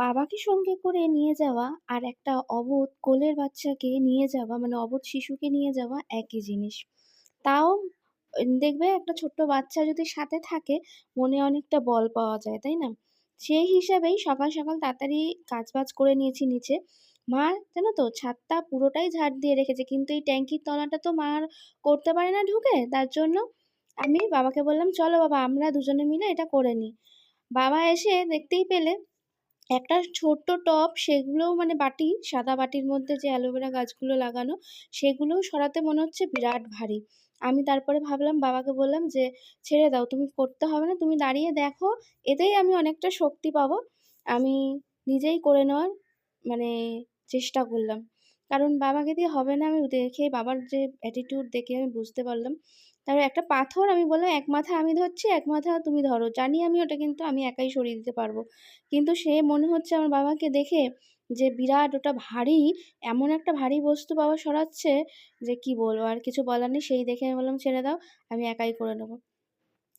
বাবাকে সঙ্গে করে নিয়ে যাওয়া আর একটা অবোধ কোলের বাচ্চাকে নিয়ে যাওয়া মানে অবোধ শিশুকে নিয়ে যাওয়া একই জিনিস। তাও দেখবে একটা ছোট্ট বাচ্চা যদি সাথে থাকে মনে অনেকটা বল পাওয়া যায়, তাই না? সেই হিসাবেই সকাল, সকাল তাড়াতাড়ি কাজবাজ করে নিয়েছি নিচে। মা জানো তো ছাদটা পুরোটাই ঝাড় দিয়ে রেখেছে কিন্তু এই ট্যাঙ্কির তলাটা তো মা করতে পারে না ঢুকে তার জন্য আমি বাবাকে বললাম, "চলো বাবা আমরা দুজনে মিলে এটা করে নিই।" বাবা এসে দেখতেই পেলে একটা ছোট্ট টব সেগুলোও মানে বাটি, সাদা বাটির মধ্যে যে অ্যালোভেরা গাছগুলো লাগানো সেগুলোও সরাতে মনে হচ্ছে বিরাট ভারী। আমি তারপরে ভাবলাম বাবাকে বললাম যে, "ছেড়ে দাও তুমি করতে হবে না, তুমি দাঁড়িয়ে দেখো, এতেই আমি অনেকটা শক্তি পাবো।" আমি নিজেই করে নেওয়ার মানে চেষ্টা করলাম। কারণ বাবাকে দিয়ে হবে না আমি দেখে বাবার যে অ্যাটিটিউড দেখে আমি বুঝতে পারলাম। তারপর একটা পাথর আমি বললাম, "এক মাথা আমি ধরছি, এক মাথা তুমি ধরো।" জানি আমি ওটা কিন্তু আমি একাই সরিয়ে দিতে পারব। কিন্তু সে মনে হচ্ছে আমার বাবাকে দেখে যে বিরাট ওটা ভারী, এমন একটা ভারী বস্তু বাবা সরাচ্ছে যে কি বলব আর কিছু বলার নেই। সেই দেখে আমি বললাম, "ছেড়ে দাও, আমি একাই করে নেব।"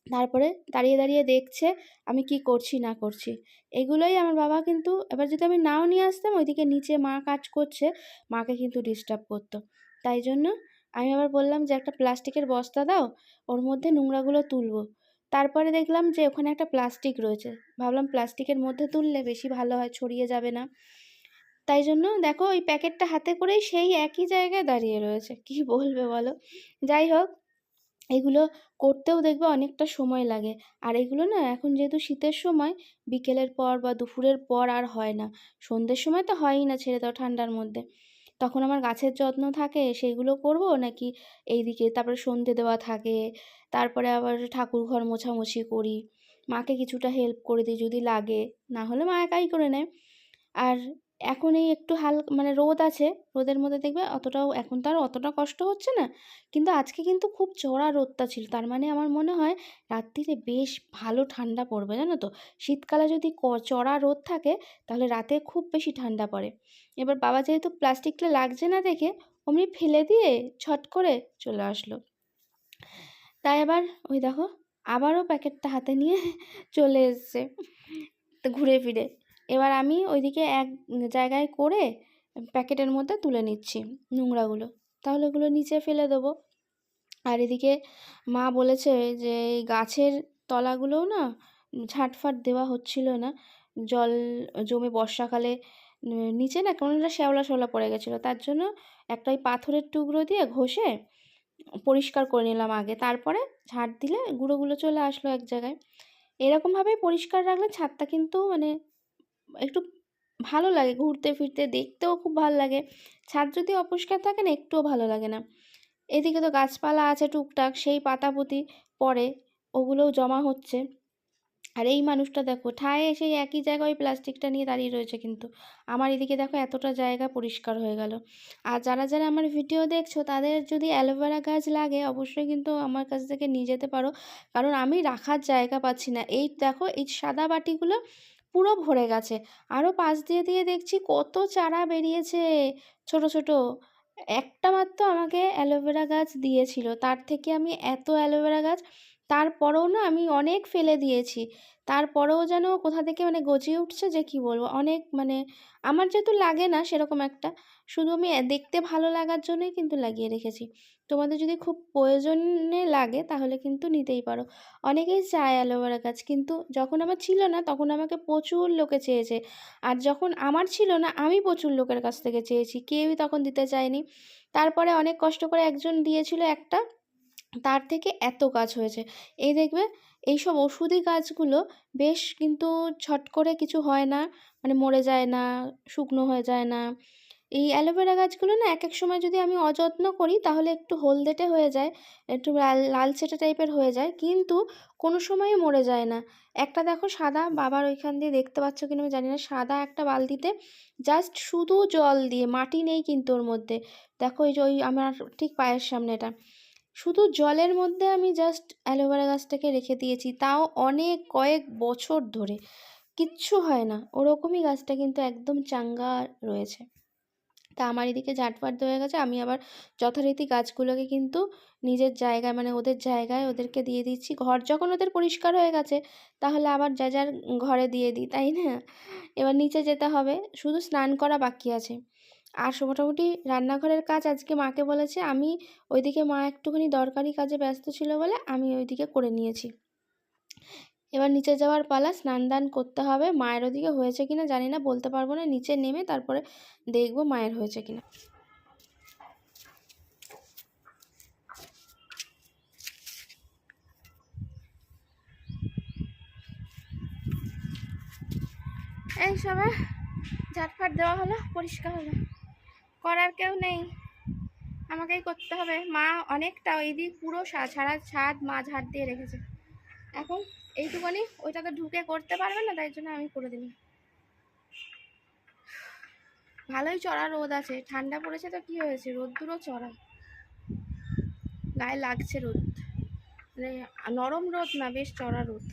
তারপরে দাঁড়িয়ে, দাঁড়িয়ে দেখছে আমি কি করছি না করছি। এগুলোই আমার বাবা কিন্তু এবার যদি আমি নাও নিয়ে আসতাম ওইদিকে নিচে মা কাজ করছে, মাকে কিন্তু ডিস্টার্ব করতো। তাই জন্য আমি আবার বললাম যে, "একটা প্লাস্টিকের বস্তা দাও, ওর মধ্যে নোংরাগুলো তুলবো।" তারপরে দেখলাম যে ওখানে একটা প্লাস্টিক রয়েছে। ভাবলাম প্লাস্টিকের মধ্যে তুললে বেশি ভালো হয়, ছড়িয়ে যাবে না। তাই জন্য দেখো ওই প্যাকেটটা হাতে করেই সেই একই জায়গায় দাঁড়িয়ে রয়েছে। কি বলবে বলো? যাই হোক এগুলো করতেও দেখবে অনেকটা সময় লাগে। আর এগুলো না এখন যেহেতু শীতের সময় বিকেলের পর বা দুপুরের পর আর হয় না। সন্ধ্যের সময় তো হয়ই না ছেড়ে দাও ঠান্ডার মধ্যে। তখন আমার গাছের যত্ন থাকে সেগুলো করব নাকি এইদিকে তারপরে সন্ধে দেওয়া থাকে। তারপরে আবার ঠাকুর ঘর মোছামুছি করি। মাকে কিছুটা হেল্প করে দিই যদি লাগে। না হলে মা একাই করে নেয়। আর এখন এই একটু হাল মানে রোদ আছে, রোদের মধ্যে দেখবে অতটাও এখন তো আর অতটা কষ্ট হচ্ছে না। কিন্তু আজকে কিন্তু খুব চড়া রোদটা ছিল। তার মানে আমার মনে হয় রাত্রিরে বেশ ভালো ঠান্ডা পড়বে জানো তো? শীতকালে যদি চড়া রোদ থাকে তাহলে রাতে খুব বেশি ঠান্ডা পড়ে। এবার বাবা যেহেতু প্লাস্টিকটা লাগছে না দেখে অমনি ফেলে দিয়ে ছট করে চলে আসলো। তাই আবার ওই দেখো আবারও প্যাকেটটা হাতে নিয়ে চলে এসছে ঘুরে ফিরে। এবার আমি ওইদিকে এক জায়গায় করে প্যাকেটের মধ্যে তুলে নিচ্ছি নোংরাগুলো। তাহলে ওগুলো নিচে ফেলে দেবো। আর এদিকে মা বলেছে যে এই গাছের তলাগুলোও না ঝাঁটফাট দেওয়া হচ্ছিল না। জল জমে বর্ষাকালে নিচে না কেমন একটা শ্যাওলা, শ্যাওলা পড়ে গেছিল। তার জন্য একটা ওই পাথরের টুকরো দিয়ে ঘষে পরিষ্কার করে নিলাম আগে। তারপরে ঝাঁট দিলে গুঁড়োগুলো চলে আসলো এক জায়গায়। এরকমভাবেই পরিষ্কার রাখলে ছাদটা কিন্তু মানে একটু ভালো লাগে ঘুরতে ফিরতে, দেখতেও খুব ভালো লাগে। ছাদ যদি অপরিষ্কার থাকে না একটুও ভালো লাগে না। এদিকে তো গাছপালা আছে টুকটাক সেই পাতাপুতি পড়ে, ওগুলোও জমা হচ্ছে। আর এই মানুষটা দেখো ঠায় সেই একই জায়গায় ওই প্লাস্টিকটা নিয়ে দাঁড়িয়ে রয়েছে কিন্তু। আমার এদিকে দেখো এতটা জায়গা পরিষ্কার হয়ে গেল। আর যারা, যারা আমার ভিডিও দেখছ তাদের যদি অ্যালোভেরা গাছ লাগে অবশ্যই কিন্তু আমার কাছ থেকে নিয়ে যেতে পারো। কারণ আমি রাখার জায়গা পাচ্ছি না। এই দেখো এই সাদা বাটিগুলো পুরো ভরে গেছে। আরও পাশ দিয়ে, দিয়ে দেখছি কত চারা বেরিয়েছে ছোট, ছোট। একটা মাত্র আমাকে অ্যালোভেরা গাছ দিয়েছিল। তার থেকে আমি এত অ্যালোভেরা গাছ তারপরেও না আমি অনেক ফেলে দিয়েছি। তারপরেও যেন কোথা থেকে মানে গজিয়ে উঠছে যে কি বলব। অনেক মানে আমার যেহেতু লাগে না সেরকম একটা, শুধু আমি দেখতে ভালো লাগার জন্যই কিন্তু লাগিয়ে রেখেছি। তোমাদের যদি খুব প্রয়োজনে লাগে তাহলে কিন্তু নিতেই পারো। অনেকেই চায় অ্যালোভেরা গাছ কিন্তু যখন আমার ছিল না তখন আমাকে প্রচুর লোকে চেয়েছে। আর যখন আমার ছিল না আমি প্রচুর লোকের কাছ থেকে চেয়েছি। কেউই তখন দিতে চায়নি। তারপরে অনেক কষ্ট করে একজন দিয়েছিল একটা, তার থেকে এত কাজ হয়েছে। এই দেখবে এইসব ওষুধি গাছগুলো বেশ কিন্তু ছট করে কিছু হয় না, মানে মরে যায় না, শুকনো হয়ে যায় না। এই অ্যালোভেরা গাছগুলো না এক এক সময় যদি আমি অযত্ন করি তাহলে একটু হলদেটে হয়ে যায়, একটু লাল লালচেটে টাইপের হয়ে যায় কিন্তু কোনো সময়ই মরে যায় না। একটা দেখো সাদা বাবার ওইখান দিয়ে দেখতে পাচ্ছ কিনা আমি জানি না সাদা একটা বালতিতে জাস্ট শুধু জল দিয়ে মাটি নেই কিন্তু ওর মধ্যে। দেখো এই যে ওই আমার ঠিক পায়ের সামনে এটা। শুধু জলের মধ্যে আমি জাস্ট অ্যালোভেরা গাছটাকে রেখে দিয়েছি, তাও অনেক কয়েক বছর ধরে। কিচ্ছু হয় না। ওরকমই গাছটা কিন্তু একদম চাঙ্গা রয়েছে। তা আমার এদিকে দেওয়া হয়ে গেছে, আমি আবার যথারীতি গাছগুলোকে কিন্তু নিজের জায়গায় মানে ওদের জায়গায় ওদেরকে দিয়ে দিচ্ছি ঘর যখন ওদের পরিষ্কার হয়ে গেছে, তাহলে আবার যা যার ঘরে দিয়ে দিই, তাই না এবার নিচে যেতে হবে, শুধু স্নান করা বাকি আছে আর মোটামুটি রান্নাঘরের কাজ আজকে মাকে বলেছে, আমি ওইদিকে মা একটুখানি দরকারি কাজে ব্যস্ত ছিল বলে আমি ওইদিকে করে নিয়েছি। এবার নিচে যাওয়ার পালা স্নান দান করতে হবে। মায়ের ওদিকে হয়েছে কিনা জানি না, বলতে পারব না। নিচে নেমে তারপরে দেখব মায়ের হয়েছে কিনা। এই সবে ঝাটফাট দেওয়া হলো, পরিষ্কার হলো। করার কেউ নেই। আমাকেই করতে হবে। মা অনেকটা ওই দিক পুরো সারা ছাদ মা ঝাড় দিয়ে রেখেছে। এখন এইটুখানি ওইটাতে ঢুকে করতে পারবে না, তাই জন্য আমি করে দিলাম। ভালোই চড়া রোদ আছে। ঠান্ডা পড়েছে তো কি হয়েছে? রোদ্দুরও চড়া। গায়ে লাগছে রোদ। মানে নরম রোদ না, বেশ চড়া রোদ।